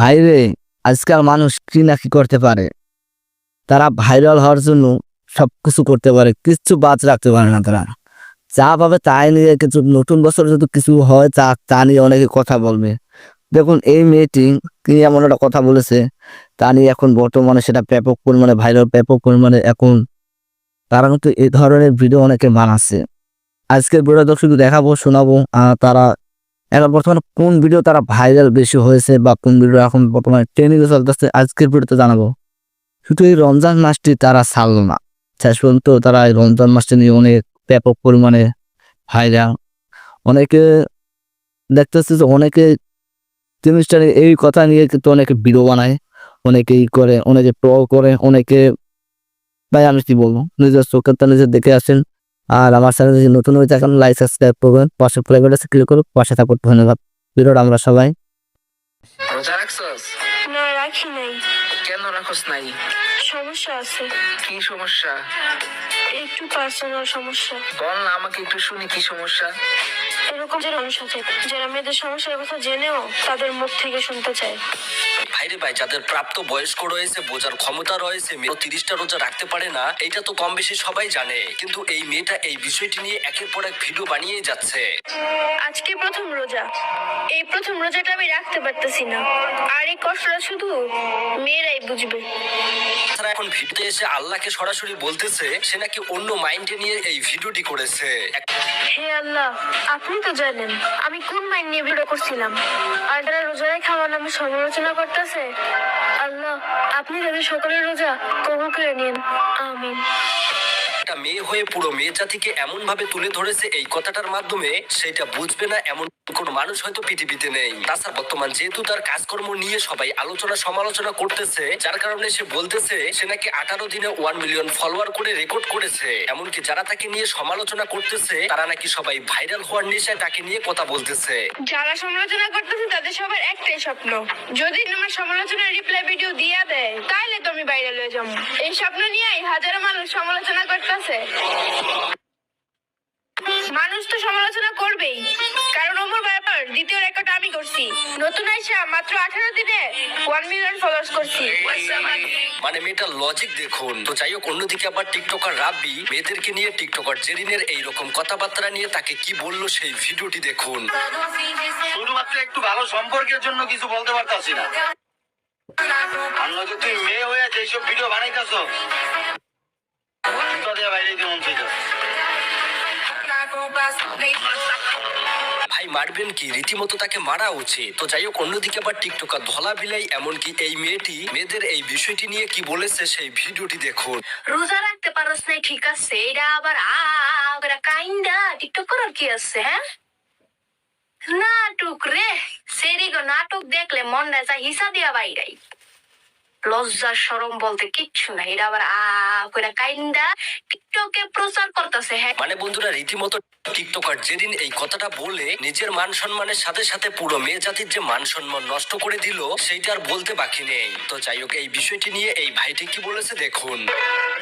ভাইরে, আজকাল মানুষ কি না কি করতে পারে? তারা ভাইরাল হওয়ার জন্য সব কিছু করতে পারে, কিচ্ছু বাদ রাখতে পারে না তারা। যা পাবে তাই নিয়ে কিছু নতুন বছর যদি কিছু হয়, তা তা নিয়ে অনেকে কথা বলবে। দেখুন, এই মেয়েটি কি এমন একটা কথা বলেছে, তা নিয়ে এখন বর্তমানে সেটা ব্যাপক পরিমাণে ভাইরাল, ব্যাপক পরিমাণে এখন তারা কিন্তু এই ধরনের ভিডিও অনেকে বানাচ্ছে। আজকের ভিডিও শুধু দেখাবো, শোনাবো তারা এখন বর্তমানে কোন ভিডিও তারা ভাইরাল বেশি হয়েছে বা কোন ভিডিও এখন বর্তমানে ট্রেনিংয়ে চলতেছে, আজকের ভিডিওতে জানাব। শুধু এই রমজান মাসটি তারা ছাড়লো না। শেষ পর্যন্ত তারা এই রমজান মাসটি নিয়ে অনেক ব্যাপক পরিমাণে ভাইরাল অনেকে দেখতেছে যে অনেকে জিনিসটা এই কথা নিয়ে কিন্তু অনেকে ভিডিও বানায়, অনেকে ই করে, অনেকে প্র করে, অনেকে, ভাই আমি কি বলব? নিজের চোখের তা নিজে দেখে আসেন আর আমার চ্যানেল যদি নতুন হয়ে থাকেন লাইক সাবস্ক্রাইব করবেন। পাশে ফ্লাই বাটনে ক্লিক করুন। পাশে থাকুন। ধন্যবাদ। ভিডিওটা আমরা সবাই। রোজা রাখছস? না রাখি নাই। কেন রাখস নাই? সমস্যা আছে। কি সমস্যা? একটু পার্সোনাল সমস্যা। বল না আমাকে একটু শুনি কি সমস্যা? মানুষ আছে যারা মেয়েদের সমস্যার কথা জেনেও তাদের মুখ থেকে শুনতে চায়। ভাইরে ভাই যাদের প্রাপ্ত বয়স্ক রয়েছে বোঝার ক্ষমতা রয়েছে মেয়ে তিরিশটা রোজা রাখতে পারে না এটা তো কম বেশি সবাই জানে। কিন্তু এই মেয়েটা এই বিষয়টি নিয়ে একের পর এক ভিডিও বানিয়েই যাচ্ছে। আজকে প্রথম রোজা। এই প্রথম রোজাটা আমি রাখতে পারতেছি না। আর এই কষ্টটা শুধু মেয়েরাই বুঝবে। তাছাড়া এখন ভিডিওতে এসে আল্লাহকে সরাসরি বলতেছে সে নাকি অন্য মাইন্ডে নিয়ে এই ভিডিওটি করেছে। হে আল্লাহ, আপনি তো জানেন, আমি কোন মাইন নিয়ে ভিডিও করছিলাম? আর যারা রোজা রেখে আমার নামে সমালোচনা করতেছে? আল্লাহ, আপনি তাদের সকলের রোজা কবুল করে নিন, আমিন। একটা মেয়ে হয়ে পুরো মেয়ে জাতিকে এমন ভাবে তুলে ধরেছে এই কথাটার মাধ্যমে, সেটা বুঝবে না এমন কোন মানুষ হয়তো পৃথিবীতে নেই। তাছাড়া বর্তমান যেহেতু তার কাজকর্ম নিয়ে সবাই আলোচনা সমালোচনা করতেছে, যার কারণে সে বলতেছে, সে নাকি আঠারো দিনে ওয়ান মিলিয়ন ফলোয়ার করে রেকর্ড করেছে। এমনকি যারা তাকে নিয়ে সমালোচনা করতেছে, তারা নাকি সবাই ভাইরাল হওয়ার নেশায় তাকে নিয়ে কথা বলতেছে। যারা সমালোচনা করতেছে, তাদের সবার একটাই স্বপ্ন, যদি আমার সমালোচনার রিপ্লাই ভিডিও দিয়া দেয় তাহলে তো আমি বাইরে লয়ে যাব। এই স্বপ্ন নিয়েই হাজারো মানুষ সমালোচনা করতেছে। মানুষ তো সমালোচনা করবেই। কারণ ওমর ব্যাপার দ্বিতীয় রেকর্ড আমি করছি। নতুন আইসা মাত্র আঠারো দিনে ওয়ান মিলিয়ন ফলোয়ার্স করছি। মানে মেয়েটার লজিক দেখুন। তো যাই হোক অন্যদিকে আবার টিকটকার রাব্বি মেয়েদেরকে নিয়ে টিকটকার জেরিনের এইরকম কথাবার্তা নিয়ে তাকে কি বলল সেই ভিডিওটি দেখুন। শুধুমাত্র একটু ভালো সম্পর্কের জন্য কিছু বলতে পারতাছি না। নয়তো তুই মেয়ে হয়ে যেসব ভিডিও বানাইতেছ ভাই, মারবেন কি? রীতিমতো তাকে মারা উচিত। তো যাই হোক, অন্যদিকে আবার টিকটকার ধলা বিলাই, এমনকি এই মেয়েটি, মেয়েদের এই বিষয়টি নিয়ে কি বলেছে সেই ভিডিওটি দেখুন। রোজা রাখতে পারস নাই, ঠিক আছে। এটা আবার আ কাইন্দা টিকটক করার কি আছে হ্যাঁ? নাটক রে। সেরি গো নাটক দেখলে মনটা যায় হিসা দিয়া বাইরাই। লজ্জা সরম বলতে কিচ্ছু নাই। এটা আবার আ করে কাইন্দা টিকটকে প্রচার করতেছে হ্যাঁ। মানে বন্ধুরা রীতিমতো টিকটকার যেদিন এই কথাটা বলে নিজের মান সম্মানের সাথে সাথে পুরো মেয়ে জাতির যে মান সম্মান নষ্ট করে দিল সেইটা আর বলতে বাকি নেই। তো যাই হোক এই বিষয়টি নিয়ে এই ভাইটি কি বলেছে দেখুন।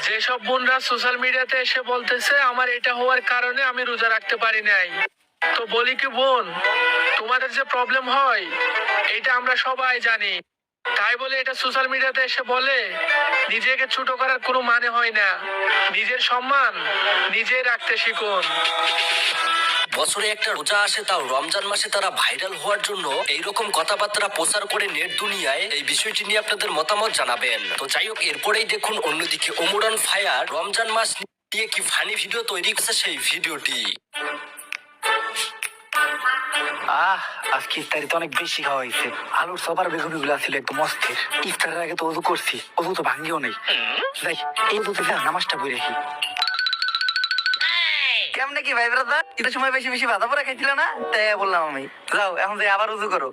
যেসব বোনরা সোশ্যাল মিডিয়াতে এসে বলতেছে আমার এটা হওয়ার কারণে আমি রোজা রাখতে পারি নাই। তো বলি কি বোন তোমাদের যে প্রবলেম হয় এটা আমরা সবাই জানি। তাই বলে এটা সোশ্যাল মিডিয়াতে এসে বলে, নিজেকে ছোট করার কোনো মানে হয় না। নিজের সম্মান নিজেই রাখতে শিখুন। বছরে একটা রোজা আসে, তাও রমজান মাসে তারা ভাইরাল হওয়ার জন্য এইরকম কথাবার্তা প্রচার করে নেট দুনিয়ায়। এই বিষয়টি নিয়ে আপনাদের মতামত জানাবেন। তো যাই হোক, এরপরেই দেখুন অন্যদিকে ওমরান ফায়ার। রমজান মাস নিয়ে কি ফানি ভিডিও তৈরি করছে সেই ভিডিওটি। আহ আজকে ইফতারিতে অনেক বেশি খাওয়া হয়েছে। আলুর সবার বেগুনি গুলা ছিল একদম অস্থির। ইফতারের আগে তো অজু করছি অজু তো ভাঙ্গিও নেই। যাই এই থেকে নামাজটা বই রাখি কেমনে কি ভাই ব্রাদার ঈদের সময় বেশি বেশি বাধা পড়া খাইছিল না? তাই বললাম আমি। যাও এখন যাই আবার উজু করো।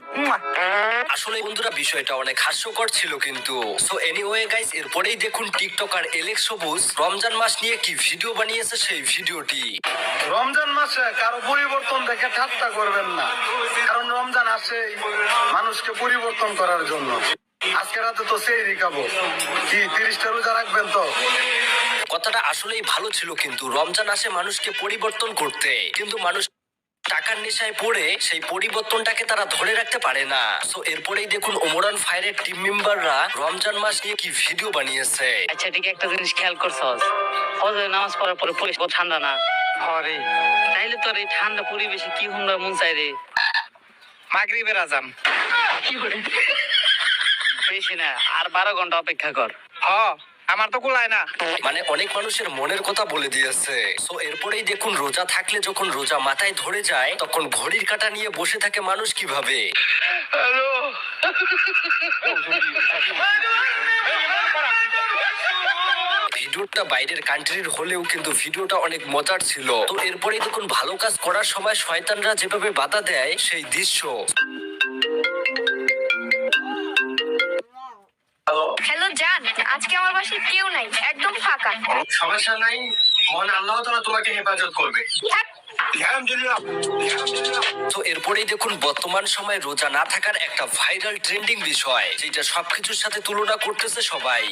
আসলে বন্ধুরা বিষয়টা অনেক হাস্যকর ছিল কিন্তু। সো এনিওয়ে গাইস এরপরেই দেখুন টিকটকার এলেক্স সবুজ। রমজান মাস নিয়ে কি ভিডিও বানিয়েছে সেই ভিডিওটি রমজান মাসে কারও পরিবর্তন দেখে ঠাট্টা করবেন না। কারণ রমজান আসে মানুষকে পরিবর্তন করার জন্য। আজকে রাতে তো সেই রিখাবো কি তিরিশটা রোজা রাখবেন তো? কথাটা আসলেই ভালো ছিল কিন্তু রমজান আসে মানুষকে পরিবর্তন করতে। কিন্তু মানুষ টাকার নেশায় পড়ে সেই পরিবর্তনটাকে তারা ধরে রাখতে পারে না। তো এরপরেই দেখুন ওমরান ফায়ারের টিম মেম্বাররা রমজান মাস নিয়ে কি ভিডিও বানিয়েছে। আচ্ছা ঠিক একটা জিনিস খেয়াল করছস। নামাজ পড়ার পরে কত ঠান্ডা না। হরে তাইলে তো আর এই ঠান্ডা পরিবেশে কি হুমরা মন চাই রে? মাগরিবের আজান। বেশি না আর বারো ঘণ্টা অপেক্ষা কর। হ আমার তো কুলায় না। মানে অনেক মানুষের মনের কথা বলে দিয়েছে। তো এরপরেই দেখুন রোজা থাকলে যখন রোজা মাথায় ধরে যায় তখন ঘড়ির কাটা নিয়ে বসে থাকে মানুষ কীভাবে? হ্যালো। ভিডিওটা বাইরের কান্ট্রির হলেও কিন্তু ভিডিওটা অনেক মজার ছিল। তো এরপরে দেখুন ভালো কাজ করার সময় শয়তানরা যেভাবে বাধা দেয় সেই দৃশ্য। হ্যালো জান আজকে আমার বাসায় কেউ নাই একদম ফাঁকা। সমস্যা নাই মনে আল্লাহ তালা তোমাকে হেফাজত করবে। তো এরপরেই দেখুন বর্তমান সময়ে রোজা না থাকার একটা ভাইরাল ট্রেন্ডিং বিষয় যেটা সবকিছুর সাথে তুলনা করতেছে সবাই।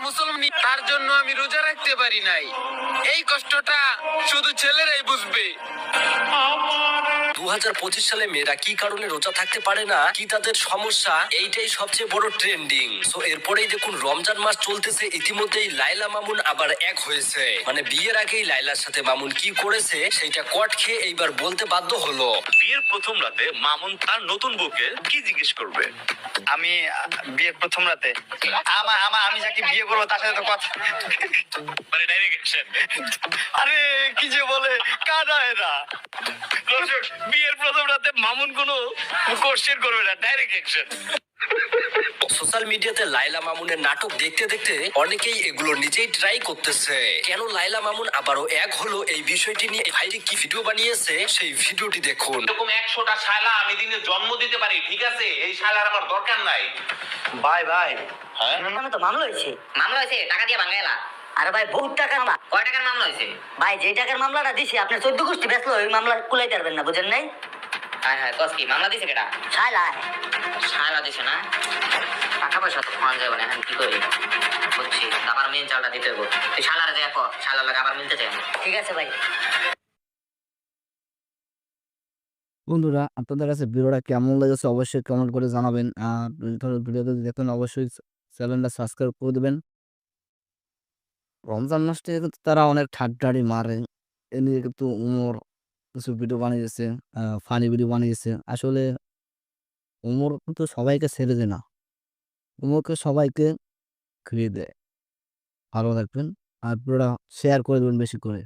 মুসলমান তার জন্য আমি রোজা রাখতে পারি নাই। এই কষ্টটা শুধু ছেলেরাই বুঝবে। দু হাজার পঁচিশ সালে মেয়েরা কি কারণে রোজা থাকতে পারে না? কি তাদের সমস্যা? এইটাই সবচেয়ে বড় ট্রেন্ডিং। তো এরপরেই দেখুন রমজান মাস চলতেছে ইতিমধ্যেই লাইলা মামুন আবার এক হয়েছে। মানে বিয়ের আগেই লাইলার সাথে মামুন কি করেছে সেইটা কট খেয়ে এইবার বলতে বাধ্য হলো। বিয়ের প্রথম রাতে মামুন তার নতুন বউকে কি জিজ্ঞেস করবে? আমি বিয়ের প্রথম রাতে? আমার আমার আমি যাকে বিয়ে করব তার সাথে তো কথা মানে ডাইরেকশন। আরে কি যে বলে কাদা এরা বিয়ের প্রথম রাতে মামুন কোনো কোশ্চেন করবে না ডাইরেক্ট অ্যাকশন সোশ্যাল মিডিয়াতে লাইলা মামুনের নাটক দেখতে দেখতে অনেকেই এগুলো নিজেই ট্রাই করতেছে। কেন লাইলা মামুন আবারও এক হলো এই বিষয়টি নিয়ে ভাইরে কি ভিডিও বানিয়েছে? সেই ভিডিওটি দেখুন। এরকম একশোটা শালা আমি দিনে জন্ম দিতে পারি ঠিক আছে? এই শালার আমার দরকার নাই। ভাই ভাই নামে তো মামলা হয়েছে। মামলা হয়েছে? টাকা দিয়ে ভাঙাইলা? আরে ভাই বহুত টাকার মামলা। কয় টাকার মামলা হয়েছে? ভাই যে টাকার মামলাটা দিছি আপনি চোদ্দ গোষ্ঠী বেসলো ওই মামলা কুলাই পারবেন না বুঝেন নাই? হ্যাঁ হ্যাঁ কস কি মামলা দিছে কেটা শালা দিছে না? টাকা পয়সা তো পাওয়া যাবে না এখন কি করি? বুঝছি আবার মেন চালটা দিতে হব তুই শালারে দেখো শালার লাগে আবার মিলতে চাই ঠিক আছে ভাই। বন্ধুরা আপনাদের কাছে ভিডিওটা কেমন লেগেছে অবশ্যই কমেন্ট করে জানাবেন। আর ভিডিওতে দেখেন অবশ্যই চ্যানেলটা সাবস্ক্রাইব করে দেবেন। রমজান মাসটা কিন্তু তারা অনেক ঠাট্টাড়ি মারে, এ নিয়ে কিন্তু উমর কিছু ভিডিও বানিয়েছে ফানি ভিডিও বানিয়েছে। আসলে উমর কিন্তু সবাইকে ছেড়ে দেয় না। উমরকে সবাইকে খেয়ে দেয়। ভালো থাকবেন। আর পুরোটা শেয়ার করে দেবেন বেশি করে।